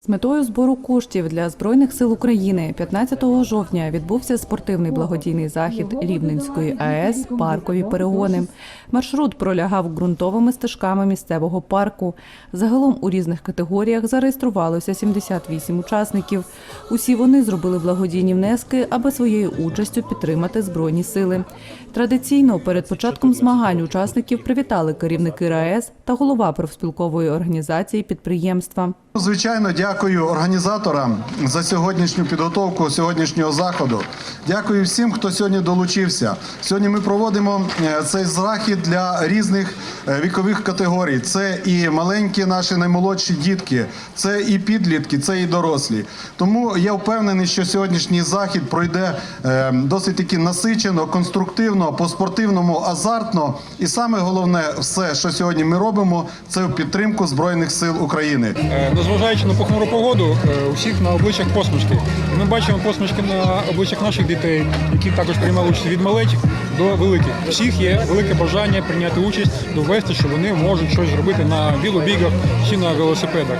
З метою збору коштів для Збройних сил України 15 жовтня відбувся спортивний благодійний захід Рівненської АЕС «Паркові перегони». Маршрут пролягав ґрунтовими стежками місцевого парку. Загалом у різних категоріях зареєструвалося 78 учасників. Усі вони зробили благодійні внески, аби своєю участю підтримати Збройні сили. Традиційно перед початком змагань учасників привітали керівники РаЕС та голова профспілкової організації підприємства. Звичайно, дякую організаторам за сьогоднішню підготовку сьогоднішнього заходу. Дякую всім, хто сьогодні долучився. Сьогодні ми проводимо е, цей захід для різних е, вікових категорій. Це і маленькі наші наймолодші дітки, це і підлітки, це і дорослі. Тому я впевнений, що сьогоднішній захід пройде е, досить таки насичено, конструктивно, по-спортивному, азартно. І саме головне, все, що сьогодні ми робимо, це в підтримку Збройних сил України. Незважаючи на похмуру погоду, е, у всіх на обличчях посмішки. І Ми бачимо посмішки на обличчях наших дітей, які також приймали участь від малечок до великих. Всіх є велике бажання прийняти участь, довести, що вони можуть щось зробити на білобігах чи на велосипедах.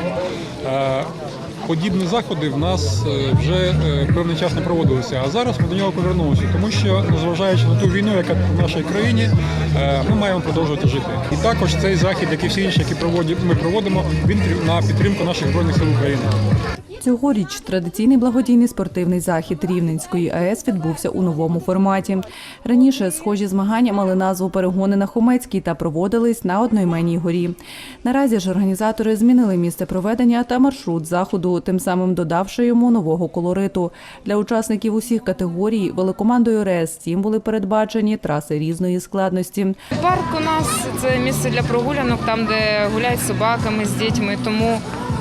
Подібні заходи в нас е, вже е, певний час не проводилися, а зараз ми до нього повернулися, тому що, незважаючи на ту війну, яка в нашій країні, е, ми маємо продовжувати жити. І також цей захід, як і всі інші, які ми проводимо, він на підтримку наших збройних сил України. Цьогоріч традиційний благодійний спортивний захід Рівненської АЕС відбувся у новому форматі. Раніше схожі змагання мали назву перегони на Хомецькій та проводились на одноіменній горі. Наразі ж організатори змінили місце проведення та маршрут заходу, тим самим додавши йому нового колориту. Для учасників усіх категорій великомандою РЕС «Сім» були передбачені траси різної складності. Парк у нас це місце для прогулянок, там де гуляють з собаками, з дітьми. Тому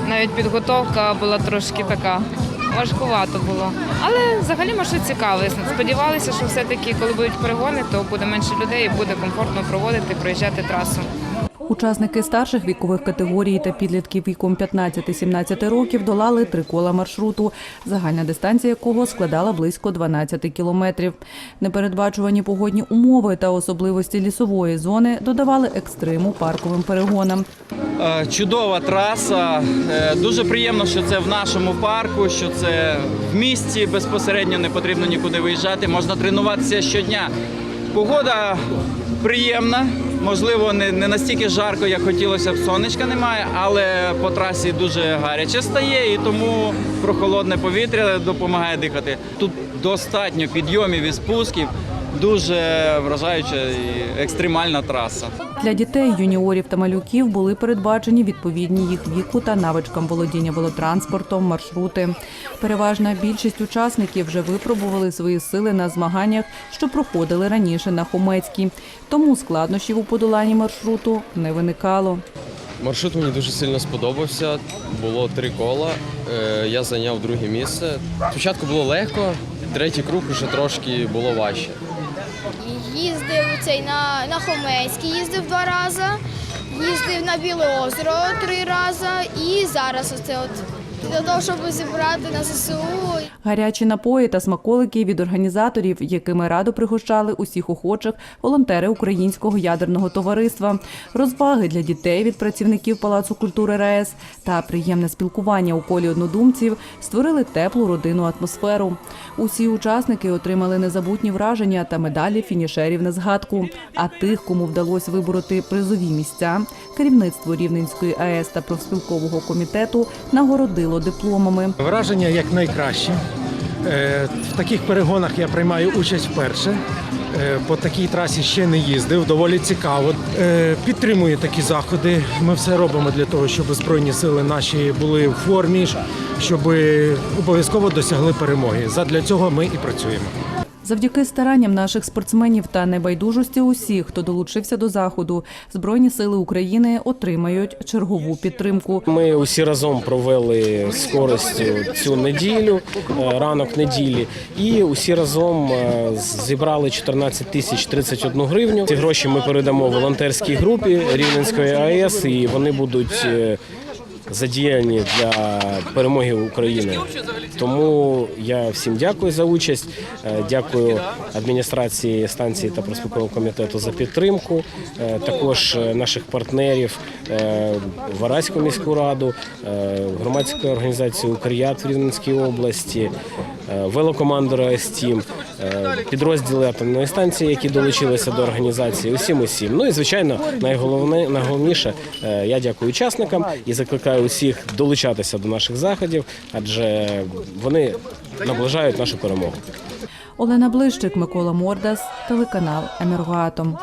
навіть підготовка була трошки така важкувато було. Але взагалі маршрут цікавий. Сподівалися, що все-таки, коли будуть перегони, то буде менше людей і буде комфортно проводити, проїжджати трасу. Учасники старших вікових категорій та підлітків віком 15-17 років долали три кола маршруту, загальна дистанція якого складала близько 12 кілометрів. Непередбачувані погодні умови та особливості лісової зони додавали екстриму парковим перегонам. Е, Чудова траса. Е, Дуже приємно, що це в нашому парку, що це в місті безпосередньо не потрібно нікуди виїжджати. Можна тренуватися щодня. Погода приємна, можливо, не, не настільки жарко, як хотілося б. Сонечка немає, але по трасі дуже гаряче стає, і тому прохолодне повітря допомагає дихати. Тут достатньо підйомів і спусків. Дуже вражаюча і екстремальна траса. Для дітей, юніорів та малюків були передбачені відповідні їх віку та навичкам володіння велотранспортом, маршрути. Переважна більшість учасників вже випробували свої сили на змаганнях, що проходили раніше на Хомецькій. Тому складнощів у подоланні маршруту не виникало. Маршрут мені дуже сильно сподобався. Було три кола. Е, Я зайняв друге місце. Спочатку було легко, третій круг вже трошки було важче. Їздив цей на, на Хомейський, їздив два рази, їздив на Біле озеро три рази і зараз оце от для того, щоб зібрати на ЗСУ. Гарячі напої та смаколики від організаторів, якими радо пригощали усіх охочих волонтери Українського ядерного товариства, розваги для дітей від працівників Палацу культури РаЕС та приємне спілкування у колі однодумців створили теплу родинну атмосферу. Усі учасники отримали незабутні враження та медалі фінішерів на згадку. А тих, кому вдалося вибороти призові місця, керівництво Рівненської АЕС та профспілкового комітету нагородило дипломами. Враження як найкраще. Е, В таких перегонах я приймаю участь вперше. Е, По такій трасі ще не їздив, доволі цікаво. Е, Підтримую такі заходи. Ми все робимо для того, щоб збройні сили наші були в формі, щоб обов'язково досягли перемоги. Задля цього ми і працюємо. Завдяки старанням наших спортсменів та небайдужості усіх, хто долучився до заходу, Збройні сили України отримають чергову підтримку. Ми усі разом провели з цю неділю, е, ранок неділі, і усі разом е, зібрали 14 тисяч 31 гривню. Ці гроші ми передамо волонтерській групі Рівненської АЕС, і вони будуть е, задіяні для перемоги України. Тому я всім дякую за участь. Е, Дякую адміністрації станції та проспілкового комітету за підтримку. Е, Також е, наших партнерів Вараську міську раду, громадську організацію Укріят в Рівненській області, е, велокоманду СТІМ, підрозділи атомної станції, які долучилися до організації. Усім усім. Ну і звичайно, найголовне найголовніше, е, я дякую учасникам і закликаю усіх долучатися до наших заходів, адже вони наближають нашу перемогу. Олена Блищик, Микола Мордас, телеканал Енергоатом.